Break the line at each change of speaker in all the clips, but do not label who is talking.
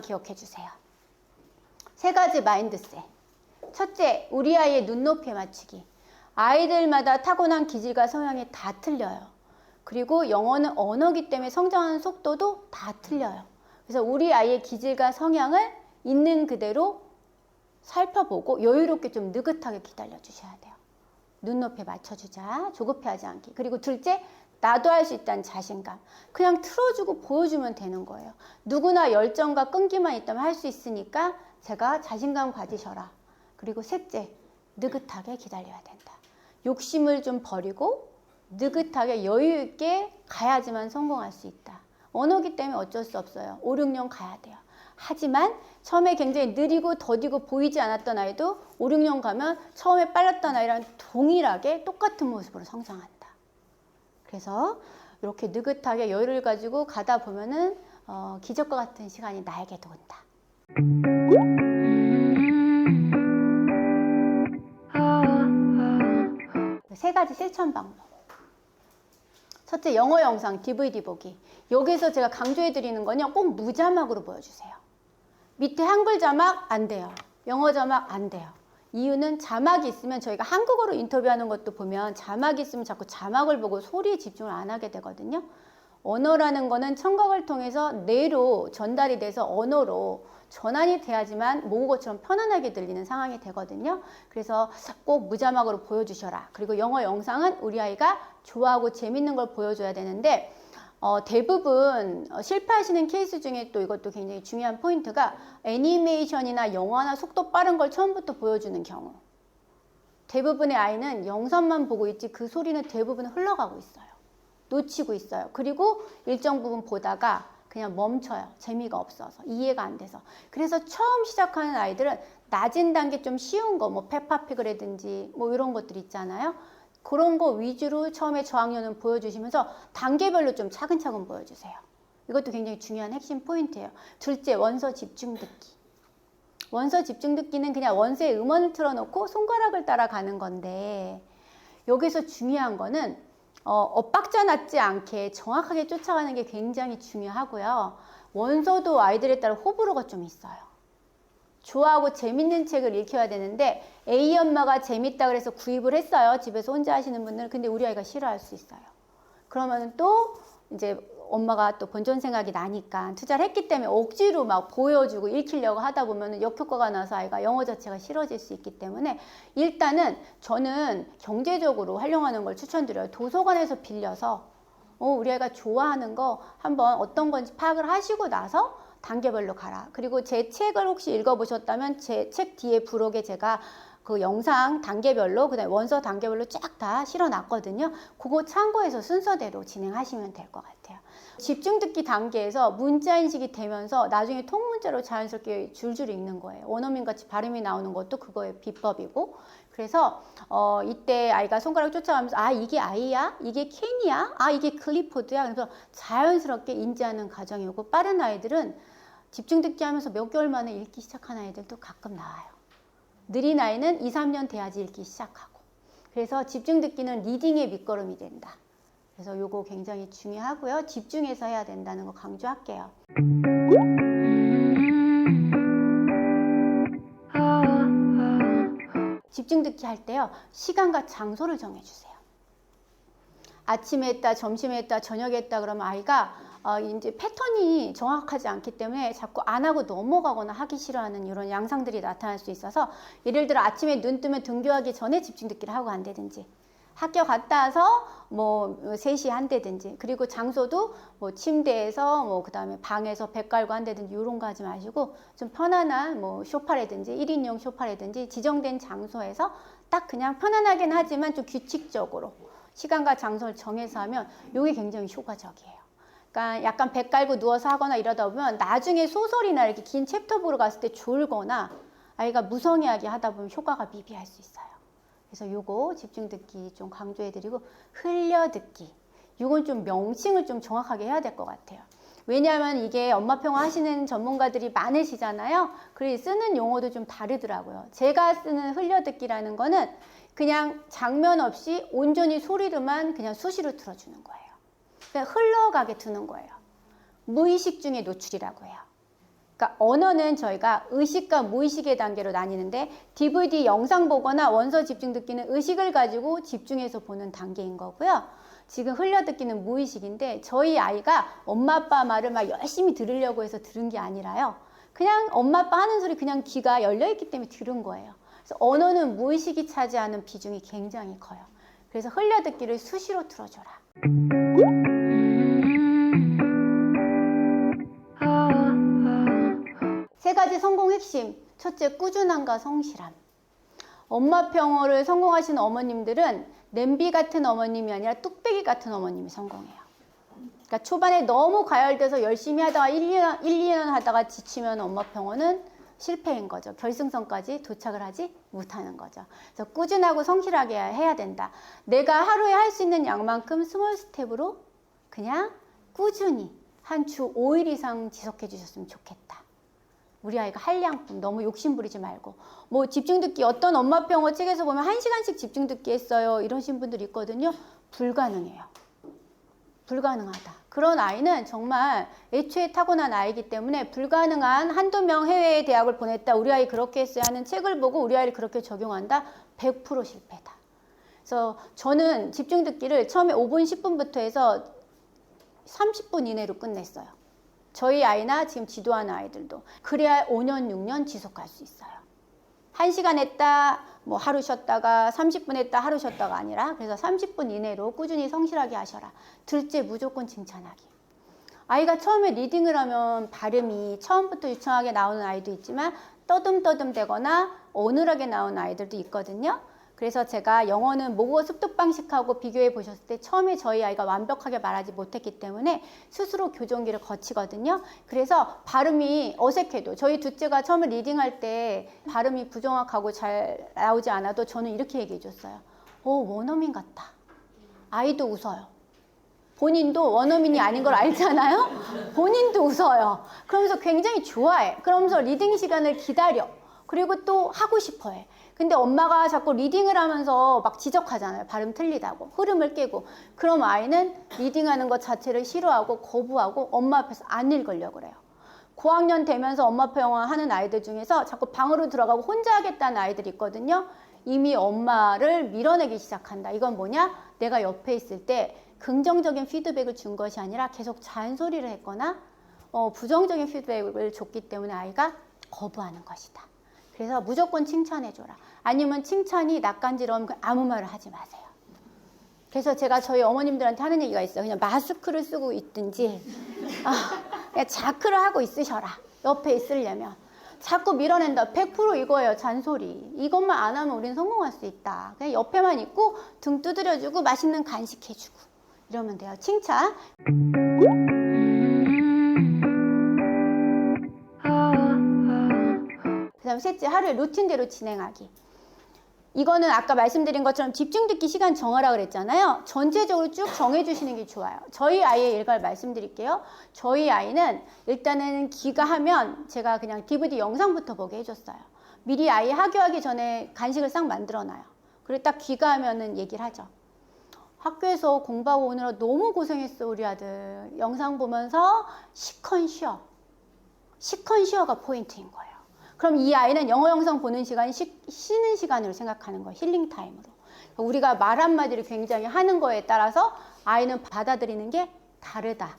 기억해 주세요. 세 가지 마인드셋. 첫째, 우리 아이의 눈높이에 맞추기. 아이들마다 타고난 기질과 성향이 다 틀려요. 그리고 영어는 언어기 때문에 성장하는 속도도 다 틀려요. 그래서 우리 아이의 기질과 성향을 있는 그대로 살펴보고 여유롭게 좀 느긋하게 기다려 주셔야 돼요. 눈높이에 맞춰주자. 조급해하지 않기. 그리고 둘째, 나도 할 수 있다는 자신감. 그냥 틀어주고 보여주면 되는 거예요. 누구나 열정과 끈기만 있다면 할 수 있으니까 제가 자신감 가지셔라. 그리고 셋째, 느긋하게 기다려야 된다. 욕심을 좀 버리고 느긋하게 여유 있게 가야지만 성공할 수 있다. 언어기 때문에 어쩔 수 없어요. 5, 6년 가야 돼요. 하지만 처음에 굉장히 느리고 더디고 보이지 않았던 아이도 5, 6년 가면 처음에 빨랐던 아이랑 동일하게 똑같은 모습으로 성장한다. 그래서 이렇게 느긋하게 여유를 가지고 가다 보면은 어, 기적과 같은 시간이 나에게도 온다. 세 가지 실천 방법. 첫째, 영어 영상 DVD 보기. 여기서 제가 강조해 드리는 건요, 꼭 무자막으로 보여주세요. 밑에 한글 자막 안 돼요. 영어 자막 안 돼요. 이유는 자막이 있으면 저희가 한국어로 인터뷰하는 것도 보면 자막이 있으면 자꾸 자막을 보고 소리에 집중을 안 하게 되거든요. 언어라는 거는 청각을 통해서 뇌로 전달이 돼서 언어로 전환이 돼야지만 모국어처럼 편안하게 들리는 상황이 되거든요. 그래서 꼭 무자막으로 보여주셔라. 그리고 영어 영상은 우리 아이가 좋아하고 재밌는 걸 보여줘야 되는데 어, 대부분 어, 실패하시는 케이스 중에 또 이것도 굉장히 중요한 포인트가 애니메이션이나 영화나 속도 빠른 걸 처음부터 보여주는 경우. 대부분의 아이는 영상만 보고 있지 그 소리는 대부분 흘러가고 있어요. 놓치고 있어요. 그리고 일정 부분 보다가 그냥 멈춰요. 재미가 없어서 이해가 안 돼서. 그래서 처음 시작하는 아이들은 낮은 단계 좀 쉬운 거, 뭐 페파피그라든지 뭐 이런 것들 있잖아요. 그런 거 위주로 처음에 저학년은 보여주시면서 단계별로 좀 차근차근 보여주세요. 이것도 굉장히 중요한 핵심 포인트예요. 둘째, 원서 집중 듣기. 원서 집중 듣기는 그냥 원서의 음원을 틀어놓고 손가락을 따라가는 건데 여기서 중요한 거는 어, 엇박자 났지 않게 정확하게 쫓아가는 게 굉장히 중요하고요. 원서도 아이들에 따라 호불호가 좀 있어요. 좋아하고 재밌는 책을 읽혀야 되는데 A 엄마가 재밌다 그래서 구입을 했어요. 집에서 혼자 하시는 분들은 근데 우리 아이가 싫어할 수 있어요. 그러면 또 이제 엄마가 또 본전 생각이 나니까 투자를 했기 때문에 억지로 막 보여주고 읽히려고 하다 보면 역효과가 나서 아이가 영어 자체가 싫어질 수 있기 때문에 일단은 저는 경제적으로 활용하는 걸 추천드려요. 도서관에서 빌려서 어, 우리 아이가 좋아하는 거 한번 어떤 건지 파악을 하시고 나서 단계별로 가라. 그리고 제 책을 혹시 읽어보셨다면 제 책 뒤에 부록에 제가 그 영상 단계별로 그다음에 원서 단계별로 쫙 다 실어놨거든요. 그거 참고해서 순서대로 진행하시면 될 것 같아요. 집중 듣기 단계에서 문자 인식이 되면서 나중에 통문자로 자연스럽게 줄줄 읽는 거예요. 원어민 같이 발음이 나오는 것도 그거의 비법이고 그래서 어 이때 아이가 손가락 쫓아가면서 아 이게 아이야? 이게 켄이야? 아 이게 클리포드야? 그래서 자연스럽게 인지하는 과정이 오고 빠른 아이들은 집중 듣기 하면서 몇 개월 만에 읽기 시작한 아이들도 가끔 나와요. 느린 아이는 2, 3년 돼야지 읽기 시작하고. 그래서 집중 듣기는 리딩의 밑거름이 된다. 그래서 요거 굉장히 중요하고요. 집중해서 해야 된다는 거 강조할게요. 집중 듣기 할 때요. 시간과 장소를 정해 주세요. 아침에 했다, 점심에 했다, 저녁에 했다 그러면 아이가 어, 이제 패턴이 정확하지 않기 때문에 자꾸 안 하고 넘어가거나 하기 싫어하는 이런 양상들이 나타날 수 있어서 예를 들어 아침에 눈 뜨면 등교하기 전에 집중 듣기를 하고 한다든지 학교 갔다 와서 뭐 3시에 한다든지 그리고 장소도 뭐 침대에서 뭐 그다음에 방에서 배 깔고 한다든지 이런 거 하지 마시고 좀 편안한 뭐 쇼파라든지 1인용 쇼파라든지 지정된 장소에서 딱 그냥 편안하긴 하지만 좀 규칙적으로 시간과 장소를 정해서 하면 이게 굉장히 효과적이에요. 그러니까 약간 배 깔고 누워서 하거나 이러다 보면 나중에 소설이나 이렇게 긴 챕터 보러 갔을 때 졸거나 아이가 무성의하게 하다 보면 효과가 미비할 수 있어요. 그래서 요거 집중 듣기 좀 강조해 드리고 흘려 듣기. 요건 좀 명칭을 좀 정확하게 해야 될 것 같아요. 왜냐하면 이게 엄마 평화 하시는 전문가들이 많으시잖아요. 그래서 쓰는 용어도 좀 다르더라고요. 제가 쓰는 흘려듣기라는 거는 그냥 장면 없이 온전히 소리로만 그냥 수시로 틀어주는 거예요. 그냥 흘러가게 두는 거예요. 무의식 중에 노출이라고 해요. 그러니까 언어는 저희가 의식과 무의식의 단계로 나뉘는데 DVD 영상 보거나 원서 집중 듣기는 의식을 가지고 집중해서 보는 단계인 거고요. 지금 흘려 듣기는 무의식인데 저희 아이가 엄마 아빠 말을 막 열심히 들으려고 해서 들은 게 아니라요. 그냥 엄마 아빠 하는 소리 그냥 귀가 열려 있기 때문에 들은 거예요. 그래서 언어는 무의식이 차지하는 비중이 굉장히 커요. 그래서 흘려 듣기를 수시로 틀어줘라. 가지 성공 핵심. 첫째, 꾸준함과 성실함. 엄마 평어를 성공하시는 어머님들은 냄비 같은 어머님이 아니라 뚝배기 같은 어머님이 성공해요. 그러니까 초반에 너무 가열돼서 열심히 하다가 1, 2년, 1, 2년 하다가 지치면 엄마 평어는 실패인 거죠. 결승선까지 도착을 하지 못하는 거죠. 그래서 꾸준하고 성실하게 해야 된다. 내가 하루에 할 수 있는 양만큼 스몰 스텝으로 그냥 꾸준히 한 주 5일 이상 지속해 주셨으면 좋겠다. 우리 아이가 한량품 너무 욕심 부리지 말고. 뭐 집중 듣기 어떤 엄마 평어 책에서 보면 한 시간씩 집중 듣기 했어요. 이러신 분들 있거든요. 불가능해요. 불가능하다. 그런 아이는 정말 애초에 타고난 아이기 때문에 불가능한 한두 명 해외에 대학을 보냈다. 우리 아이 그렇게 했어야 하는 책을 보고 우리 아이를 그렇게 적용한다. 100% 실패다. 그래서 저는 집중 듣기를 처음에 5분 10분부터 해서 30분 이내로 끝냈어요 저희 아이나 지금 지도하는 아이들도 그래야 5년, 6년 지속할 수 있어요. 1시간 했다, 뭐 하루 쉬었다가 30분 했다, 하루 쉬었다가 아니라 그래서 30분 이내로 꾸준히 성실하게 하셔라. 둘째, 무조건 칭찬하기. 아이가 처음에 리딩을 하면 발음이 처음부터 유창하게 나오는 아이도 있지만 떠듬떠듬 되거나 어눌하게 나오는 아이들도 있거든요. 그래서 제가 영어는 모국어 습득 방식하고 비교해 보셨을 때 처음에 저희 아이가 완벽하게 말하지 못했기 때문에 스스로 교정기를 거치거든요. 그래서 발음이 어색해도 저희 둘째가 처음에 리딩할 때 발음이 부정확하고 잘 나오지 않아도 저는 이렇게 얘기해 줬어요. 오, 원어민 같다. 아이도 웃어요. 본인도 원어민이 아닌 걸 알잖아요? 본인도 웃어요. 그러면서 굉장히 좋아해. 그러면서 리딩 시간을 기다려. 그리고 또 하고 싶어 해. 근데 엄마가 자꾸 리딩을 하면서 막 지적하잖아요. 발음 틀리다고. 흐름을 깨고. 그럼 아이는 리딩하는 것 자체를 싫어하고 거부하고 엄마 앞에서 안 읽으려고 그래요. 고학년 되면서 엄마 영어 하는 아이들 중에서 자꾸 방으로 들어가고 혼자 하겠다는 아이들이 있거든요. 이미 엄마를 밀어내기 시작한다. 이건 뭐냐? 내가 옆에 있을 때 긍정적인 피드백을 준 것이 아니라 계속 잔소리를 했거나 어, 부정적인 피드백을 줬기 때문에 아이가 거부하는 것이다. 그래서 무조건 칭찬해줘라. 아니면 칭찬이 낯간지러우면 아무 말을 하지 마세요. 그래서 제가 저희 어머님들한테 하는 얘기가 있어요. 그냥 마스크를 쓰고 있든지, 아, 그냥 자크를 하고 있으셔라. 옆에 있으려면. 자꾸 밀어낸다. 100% 이거예요. 잔소리. 이것만 안 하면 우리는 성공할 수 있다. 그냥 옆에만 있고 등 두드려주고 맛있는 간식 해주고 이러면 돼요. 칭찬. 그 다음 셋째, 하루에 루틴대로 진행하기. 이거는 아까 말씀드린 것처럼 집중 듣기 시간 정하라 그랬잖아요. 전체적으로 쭉 정해주시는 게 좋아요. 저희 아이의 일과를 말씀드릴게요. 저희 아이는 일단은 귀가 하면 제가 그냥 DVD 영상부터 보게 해줬어요. 미리 아이 하교하기 전에 간식을 싹 만들어놔요. 그리고 딱 귀가 하면은 얘기를 하죠. 학교에서 공부하고 오느라 너무 고생했어 우리 아들. 영상 보면서 시컨 쉬어. 시컨 쉬어가 포인트인 거예요. 그럼 이 아이는 영어 영상 보는 시간이 쉬, 쉬는 시간으로 생각하는 거예요. 힐링 타임으로. 우리가 말 한마디를 굉장히 하는 거에 따라서 아이는 받아들이는 게 다르다.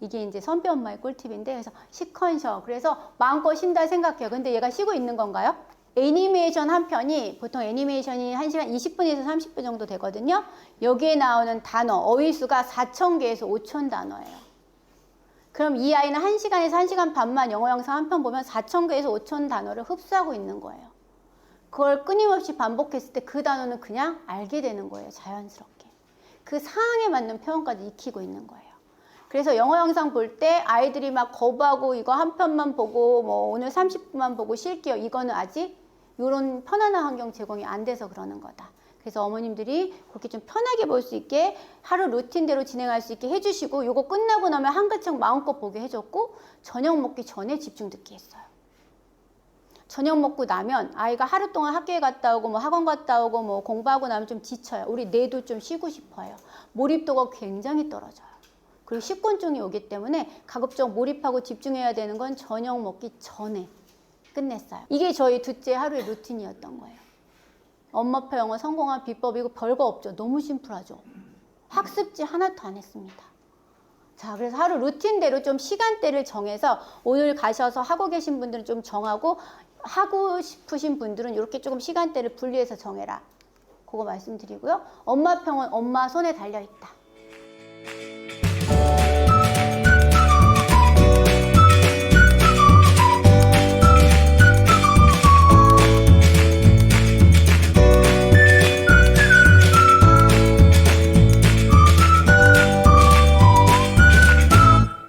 이게 이제 선배 엄마의 꿀팁인데 그래서 시컨 쉬어. 그래서 마음껏 쉰다 생각해요. 근데 얘가 쉬고 있는 건가요? 애니메이션 한 편이 보통 애니메이션이 1시간 20분에서 30분 정도 되거든요. 여기에 나오는 단어, 어휘수가 4,000개에서 5,000 단어예요. 그럼 이 아이는 1시간에서 1시간 반만 영어 영상 한 편 보면 4,000개에서 5,000 단어를 흡수하고 있는 거예요. 그걸 끊임없이 반복했을 때 그 단어는 그냥 알게 되는 거예요. 자연스럽게. 그 상황에 맞는 표현까지 익히고 있는 거예요. 그래서 영어 영상 볼 때 아이들이 막 거부하고 이거 한 편만 보고 뭐 오늘 30분만 보고 쉴게요. 이거는 아직 이런 편안한 환경 제공이 안 돼서 그러는 거다. 그래서 어머님들이 그렇게 좀 편하게 볼 수 있게 하루 루틴대로 진행할 수 있게 해주시고 요거 끝나고 나면 한 글책 마음껏 보게 해줬고 저녁 먹기 전에 집중 듣기 했어요. 저녁 먹고 나면 아이가 하루 동안 학교에 갔다 오고 뭐 학원 갔다 오고 뭐 공부하고 나면 좀 지쳐요. 우리 뇌도 좀 쉬고 싶어요. 몰입도가 굉장히 떨어져요. 그리고 식곤증이 오기 때문에 가급적 몰입하고 집중해야 되는 건 저녁 먹기 전에 끝냈어요. 이게 저희 둘째 하루의 루틴이었던 거예요. 엄마표 영어 성공한 비법이고 별거 없죠. 너무 심플하죠. 학습지 하나도 안 했습니다. 자, 그래서 하루 루틴대로 좀 시간대를 정해서 오늘 가셔서 하고 계신 분들은 좀 정하고 하고 싶으신 분들은 이렇게 조금 시간대를 분리해서 정해라. 그거 말씀드리고요. 엄마 평은 엄마 손에 달려 있다.